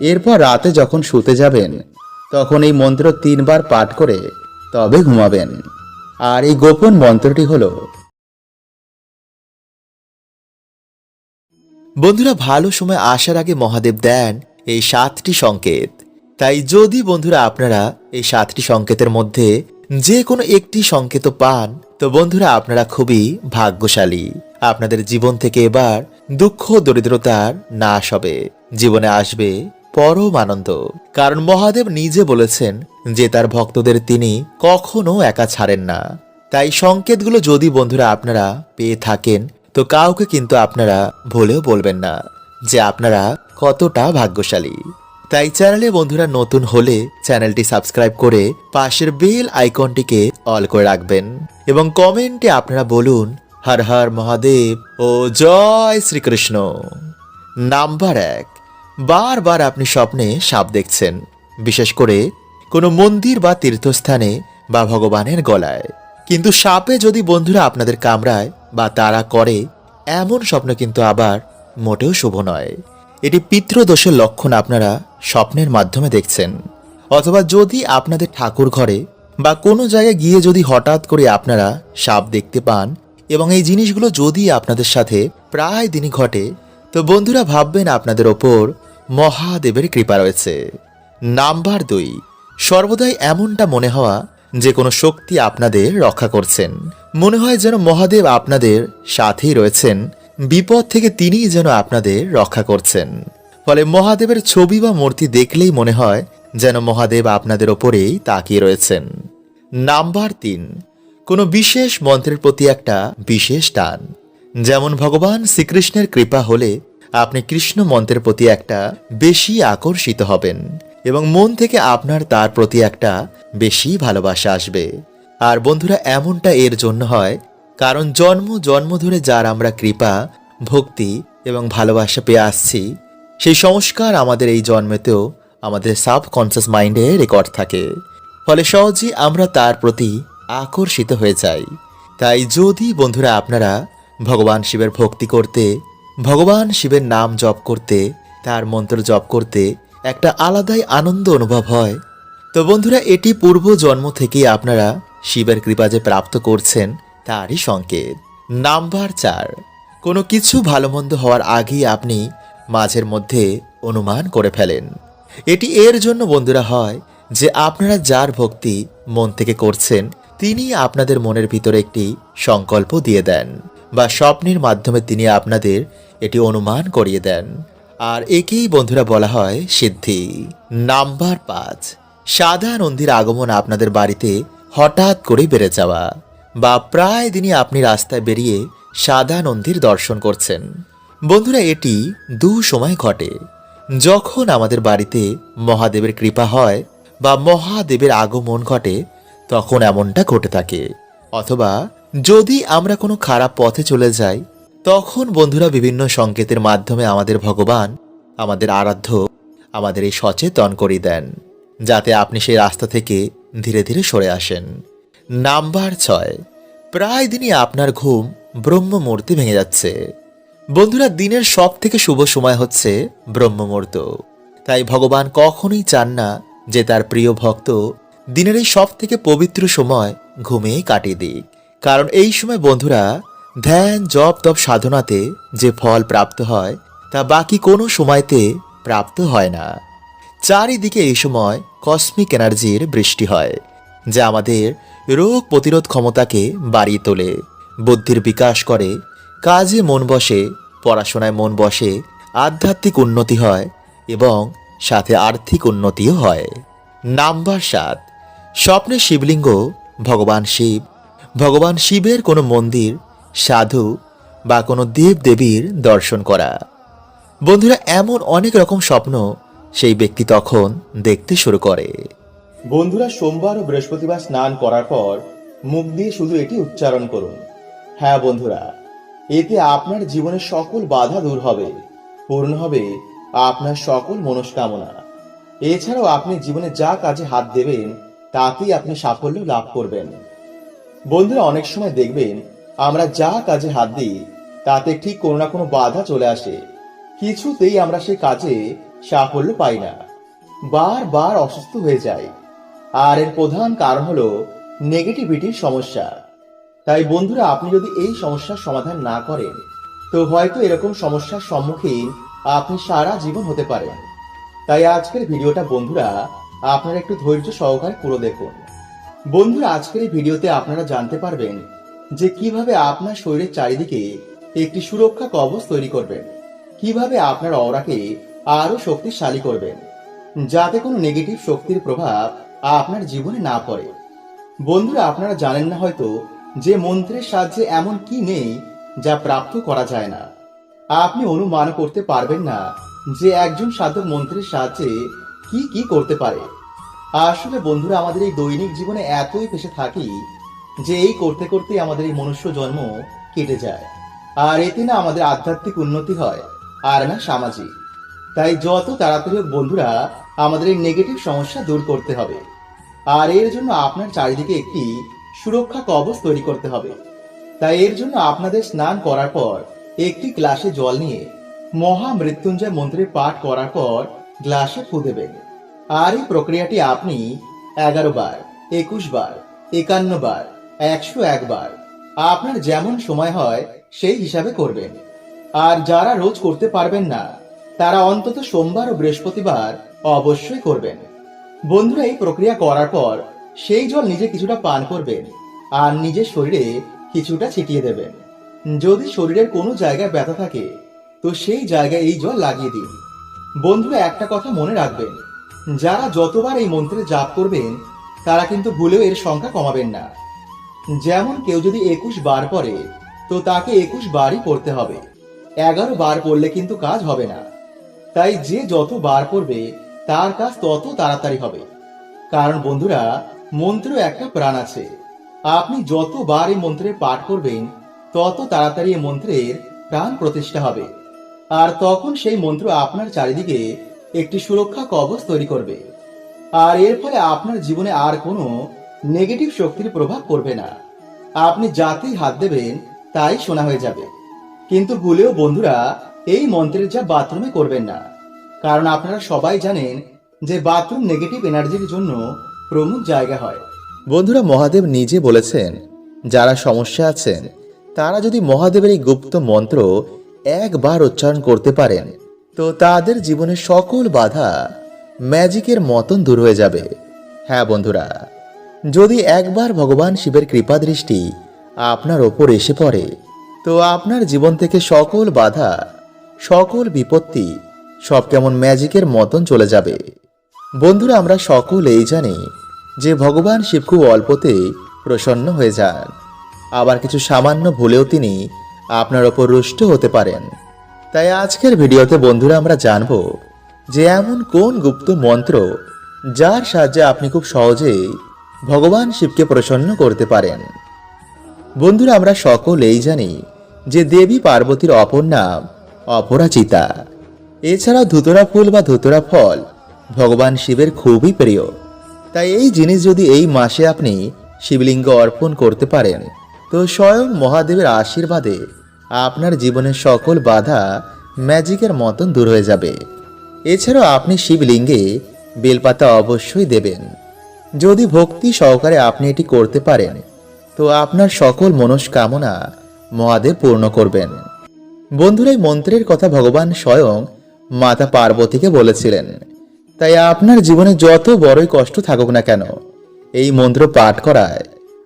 এরপর রাতে যখন শুতে যাবেন, তখন এই মন্ত্র তিনবার পাঠ করে তবে ঘুমাবেন। আর এই গোপন মন্ত্রটি হলো, বন্ধুরা, ভালো সময় আসার আগে মহাদেব দেন এই সাতটি সংকেত। তাই যদি বন্ধুরা আপনারা এই সাতটি সংকেতের মধ্যে যে কোনো একটি সংকেত পান, তো বন্ধুরা আপনারা খুবই ভাগ্যশালী। আপনাদের জীবন থেকে এবার দুঃখ দরিদ্রতার নাশ হবে। জীবনে আসবে পরম আনন্দ। কারণ মহাদেব নিজে বলেছেন যে তার ভক্তদের তিনি কখনো একা ছাড়েন না। তাই সংকেতগুলো যদি বন্ধুরা আপনারা পেয়ে থাকেন, তো কাউকে কিন্তু আপনারা ভুলেও বলবেন না যে আপনারা কতটা ভাগ্যশালী। তাই চ্যানেলে বন্ধুরা নতুন হলে চ্যানেলটি সাবস্ক্রাইব করে পাশের বেল আইকনটিকে অল করে রাখবেন এবং কমেন্টে আপনারা বলুন, হর হর মহাদেব ও জয় শ্রীকৃষ্ণ। নাম্বার এক। বারবার আপনি স্বপ্নে সাপ দেখছেন, বিশেষ করে কোনো মন্দির বা তীর্থস্থানে বা ভগবানের গলায়। কিন্তু সাপে যদি বন্ধুরা আপনাদের কামড়ায় বা তারা করে, এমন স্বপ্ন কিন্তু আবার মোটেও শুভ নয়। এটি পিতৃদোষের লক্ষণ আপনারা স্বপ্নের মাধ্যমে দেখছেন। অথবা যদি আপনাদের ঠাকুর ঘরে বা কোনো জায়গায় গিয়ে যদি হঠাৎ করে আপনারা সাপ দেখতে পান, এবং এই জিনিসগুলো যদি আপনাদের সাথে প্রায় দিনই ঘটে তো বন্ধুরা ভাববেন আপনাদের ওপর মহাদেবের কৃপা রয়েছে। নাম্বার দুই, সর্বদাই এমনটা মনে হওয়া যে কোনো শক্তি আপনাদের রক্ষা করছেন। মনে হয় যেন মহাদেব আপনাদের সাথেই রয়েছেন, বিপদ থেকে তিনিই যেন আপনাদের রক্ষা করছেন। ফলে মহাদেবের ছবি বা মূর্তি দেখলেই মনে হয় যেন মহাদেব আপনাদের ওপরেই তাকিয়ে রয়েছেন। নাম্বার তিন, কোনো বিশেষ মন্ত্রের প্রতি একটা বিশেষ টান। যেমন ভগবান শ্রীকৃষ্ণের কৃপা হলে আপনি কৃষ্ণ মন্ত্রের প্রতি একটা বেশি আকর্ষিত হবেন এবং মন থেকে আপনার তার প্রতি একটা বেশি ভালোবাসা আসবে। আর বন্ধুরা, এমনটা এর জন্য হয় কারণ জন্ম জন্ম ধরে যার আমরা কৃপা, ভক্তি এবং ভালোবাসা পেয়ে আসছি, সেই সংস্কার আমাদের এই জন্মেতেও আমাদের সাবকনসিয়াস মাইন্ডে রেকর্ড থাকে। ফলে সহজেই আমরা তার প্রতি আকর্ষিত হয়ে যাই। তাই যদি বন্ধুরা আপনারা ভগবান শিবের ভক্তি করতে, ভগবান শিবের নাম জপ করতে, তার মন্ত্র জপ করতে একটা আলাদাই আনন্দ অনুভব হয়। তো বন্ধুরা, এটি পূর্ব জন্ম থেকেই আপনারা শিবের কৃপা যে প্রাপ্ত করছেন, তারই সংকেত। নাম্বার চার, কোনো কিছু ভালো মন্দ হওয়ার আগেই আপনি মাঝের মধ্যে অনুমান করে ফেলেন। এটি এর জন্য বন্ধুরা হয় যে আপনারা যার ভক্তি মন থেকে করছেন তিনি আপনাদের মনের ভিতরে একটি সংকল্প দিয়ে দেন। বা স্বপ্নের মাধ্যমে তিনি আপনাদের এটি অনুমান করিয়ে দেন। আর একেই বন্ধুরা বলা হয় সিদ্ধি। নাম্বার পাঁচ। সাদা নন্দীর আগমন আপনাদের বাড়িতে হঠাৎ করে বেড়ে যাওয়া বা প্রায় দিনই আপনি রাস্তায় বেরিয়ে সাদা নন্দীর দর্শন করছেন। বন্ধুরা, এটি দু সময় ঘটে। যখন আমাদের বাড়িতে মহাদেবের কৃপা হয় বা মহাদেবের আগমন ঘটে, তখন এমনটা ঘটে থাকে। অথবা যদি আমরা কোনো খারাপ পথে চলে যাই, তখন বন্ধুরা বিভিন্ন সংকেতের মাধ্যমে আমাদের ভগবান, আমাদের আরাধ্য, আমাদের এই সচেতন করে দেন, যাতে আপনি সেই রাস্তা থেকে ধীরে ধীরে সরে আসেন। নাম্বার ছয়, প্রায় দিনই আপনার ঘুম ব্রহ্ম মুহূর্তে ভেঙে যাচ্ছে। বন্ধুরা, দিনের সব থেকে শুভ সময় হচ্ছে ব্রহ্ম মুহূর্ত তাই ভগবান কখনোই চান না যে তার প্রিয় ভক্ত দিনের এই সব থেকে পবিত্র সময় ঘুমিয়ে কাটিয়ে দিক। কারণ এই সময় বন্ধুরা, ধ্যান, জপ, তপ সাধনাতে যে ফল প্রাপ্ত হয়, তা বাকি কোনো সময়তে প্রাপ্ত হয় না। চারিদিকে এই সময় কসমিক এনার্জির বৃষ্টি হয়, যা আমাদের রোগ প্রতিরোধ ক্ষমতাকে বাড়িয়ে তোলে। বুদ্ধির বিকাশ করে, কাজে মন বসে, পড়াশোনায় মন বসে, আধ্যাত্মিক উন্নতি হয় এবং সাথে আর্থিক উন্নতিও হয়। নাম্বার সাত স্বপ্নে শিবলিঙ্গ ভগবান শিব ভগবান শিবের কোনো মন্দির, সাধু বা কোনো দেব দেবীর দর্শন করা। বন্ধুরা, এমন অনেক রকম স্বপ্ন সেই ব্যক্তি তখন দেখতে শুরু করে। বন্ধুরা, সোমবার ও বৃহস্পতিবার স্নান করার পর মুখ দিয়ে শুধু এটি উচ্চারণ করুন। হ্যাঁ বন্ধুরা, এতে আপনার জীবনের সকল বাধা দূর হবে, পূর্ণ হবে আপনার সকল মনস্কামনা। এছাড়াও আপনি জীবনে যা কাজে হাত দেবেন, তাতেই আপনি সাফল্য লাভ করবেন। বন্ধুরা অনেক সময় দেখবেন, আমরা যা কাজে হাত দিই, তাতে ঠিক কোনো না কোনো বাধা চলে আসে। কিছুতেই আমরা সেই কাজে সাফল্য পাই না। বারবার অসুস্থ হয়ে যায় আর এর প্রধান কারণ হলো নেগেটিভিটির সমস্যা। তাই বন্ধুরা, আপনি যদি এই সমস্যার সমাধান না করেন, তো হয়তো এরকম সমস্যার সম্মুখীন আপনি সারা জীবন হতে পারেন। তাই আজকের ভিডিওটা বন্ধুরা, আপনারা একটু ধৈর্য সহকারে পুরো দেখুন। বন্ধুরা, আজকের এই ভিডিওতে আপনারা জানতে পারবেন যে কীভাবে আপনার শরীরের চারিদিকে একটি সুরক্ষা কবচ তৈরি করবেন, কীভাবে আপনার অরাকে আরও শক্তিশালী করবেন, যাতে কোনো নেগেটিভ শক্তির প্রভাব আপনার জীবনে না পড়ে। বন্ধুরা, আপনারা জানেন না হয়তো যে মন্ত্রের সাহায্যে এমন কি নেই যা প্রাপ্ত করা যায় না। আপনি অনুমান করতে পারবেন না যে একজন সাধক মন্ত্রের সাহায্যে কি কি করতে পারে। আসলে বন্ধুরা, আমাদের এই দৈনিক জীবনে এতই পেশে থাকি যে এই করতে করতে আমাদের এই মনুষ্য জন্ম কেটে যায়। আর এতে না আমাদের আধ্যাত্মিক উন্নতি হয়, আর না সামাজিক। তাই যত তাড়াতাড়ি হোক বন্ধুরা, আমাদের এই নেগেটিভ সমস্যা দূর করতে হবে। আর এর জন্য আপনার চারিদিকে একটি সুরক্ষা কবচ তৈরি করতে হবে। তাই এর জন্য আপনাদের স্নান করার পর, একটি গ্লাসে জল নিয়ে মহা মৃত্যুঞ্জয় মন্ত্রের পাঠ করার পর গ্লাসে ফু দেবেন। আর এই প্রক্রিয়াটি আপনি এগারো বার, একুশ বার, একান্ন বার, একশো একবার আপনার যেমন সময় হয় সেই হিসাবে করবেন। আর যারা রোজ করতে পারবেন না, তারা অন্তত সোমবার ও বৃহস্পতিবার অবশ্যই করবেন। বন্ধুরা, এই প্রক্রিয়া করার পর সেই জল নিজে কিছুটা পান করবেন আর নিজের শরীরে কিছুটা ছিটিয়ে দেবেন। যদি শরীরের কোনো জায়গায় ব্যথা থাকে, তো সেই জায়গায় এই জল লাগিয়ে দিন। বন্ধুরা, একটা কথা মনে রাখবেন যারা যতবার এই মন্ত্রে জাপ করবেন, তারা কিন্তু ভুলেও এর সংখ্যা কমাবেন না। যেমন কেউ যদি একুশ বার পরে তো তাকে একুশ বারই পড়তে হবে। এগারো বার পড়লে কিন্তু কাজ হবে না। তাই যে যত বার পড়বে, তার কাজ তত তাড়াতাড়ি হবে। কারণ বন্ধুরা, মন্ত্র একটা প্রাণ আছে। আপনি যতবার এই মন্ত্রের পাঠ করবেন, তত তাড়াতাড়ি এই মন্ত্রের প্রাণ প্রতিষ্ঠা হবে। আর তখন সেই মন্ত্র আপনার চারিদিকে একটি সুরক্ষা কবচ তৈরি করবে। আর এর ফলে আপনার জীবনে আর কোনো নেগেটিভ শক্তির প্রভাব পড়বে না। আপনি যাতেই হাত দেবেন, তাই শোনা হয়ে যাবে। কিন্তু ভুলেও বন্ধুরা, এই মন্ত্রের যা বাথরুমে করবেন না। কারণ আপনারা সবাই জানেন যে বাথরুম নেগেটিভ এনার্জির জন্য প্রমুখ জায়গা হয়। বন্ধুরা, মহাদেব নিজে বলেছেন, যারা সমস্যা আছেন, তারা যদি মহাদেবের এই গুপ্ত মন্ত্র একবার উচ্চারণ করতে পারেন তো তাদের জীবনের সকল বাধা ম্যাজিকের মতন দূর হয়ে যাবে। হ্যাঁ বন্ধুরা, যদি একবার ভগবান শিবের কৃপা দৃষ্টি আপনার ওপর এসে পড়ে, তো আপনার জীবন থেকে সকল বাধা, সকল বিপত্তি সব কেমন ম্যাজিকের মতন চলে যাবে। বন্ধুরা, আমরা সকলেই জানি যে ভগবান শিব খুব অল্পতেই প্রসন্ন হয়ে যান। আবার কিছু সামান্য ভুলেও তিনি আপনার ওপর রুষ্ট হতে পারেন। তাই আজকের ভিডিওতে বন্ধুরা আমরা জানব যে এমন কোন গুপ্ত মন্ত্র যার সাহায্যে আপনি খুব সহজেই ভগবান শিবকে প্রসন্ন করতে পারেন। বন্ধুরা, আমরা সকলেই জানি যে দেবী পার্বতীর অপর নাম অপরাজিতা। এছাড়াও ধুতরা ফুল বা ধুতরা ফল ভগবান শিবের খুবই প্রিয়। তাই এই জিনিস যদি এই মাসে আপনি শিবলিঙ্গ অর্পণ করতে পারেন, তো স্বয়ং মহাদেবের আশীর্বাদে আপনার জীবনের সকল বাধা ম্যাজিকের মতন দূর হয়ে যাবে। এছাড়াও আপনি শিবলিঙ্গে বেলপাতা অবশ্যই দেবেন। যদি ভক্তি সহকারে আপনি এটি করতে পারেন, তো আপনার সকল মনস্কামনা মহাদেব পূর্ণ করবেন। বন্ধুরা, এই মন্ত্রের কথা ভগবান স্বয়ং মাতা পার্বতীকে বলেছিলেন। তাই আপনার জীবনে যত বড়ই কষ্ট থাকুক না কেন, এই মন্ত্র পাঠ করায়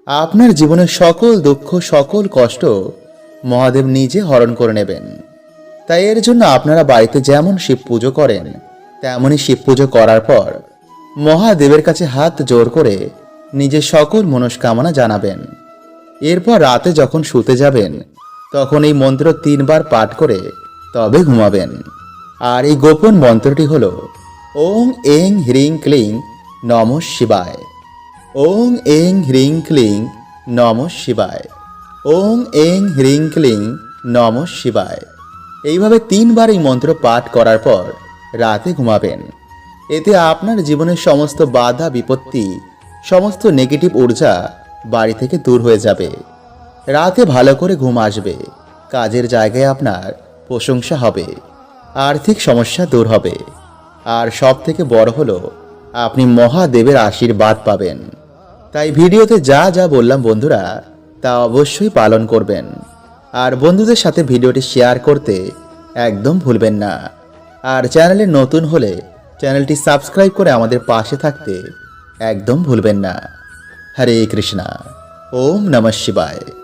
আপনার জীবনের সকল দুঃখ, সকল কষ্ট মহাদেব নিজে হরণ করে নেবেন। তাই এর জন্য আপনারা বাড়িতে যেমন শিব পুজো করেন, তেমনই শিব পুজো করার পর মহাদেবের কাছে হাত জোর করে নিজের সকল মনস্কামনা জানাবেন। এরপর রাতে যখন শুতে যাবেন, তখন এই মন্ত্র তিনবার পাঠ করে তবে ঘুমাবেন। আর এই গোপন মন্ত্রটি হল, ওং এং হ্রিং ক্লিং নম শিবায়। ওং এং হ্রিং ক্লিং নম শিবায়। ওং এং হ্রিং ক্লিং নম শিবায়। এইভাবে তিনবার এই মন্ত্র পাঠ করার পর রাতে ঘুমাবেন। এতে আপনার জীবনের সমস্ত বাধা, বিপত্তি, সমস্ত নেগেটিভ ঊর্জা বাড়ি থেকে দূর হয়ে যাবে। রাতে ভালো করে ঘুম আসবে। কাজের জায়গায় আপনার প্রশংসা হবে। আর্থিক সমস্যা দূর হবে। আর সব থেকে বড় হলো, আপনি মহাদেবের আশীর্বাদ পাবেন। তাই ভিডিওতে যা যা বললাম বন্ধুরা তা অবশ্যই পালন করবেন। আর বন্ধুদের সাথে ভিডিওটি শেয়ার করতে একদম ভুলবেন না। আর চ্যানেলে নতুন হলে চ্যানেলটি সাবস্ক্রাইব করে আমাদের পাশে থাকতে একদম ভুলবেন না। হরে কৃষ্ণা, ওম নমঃ শিবায়।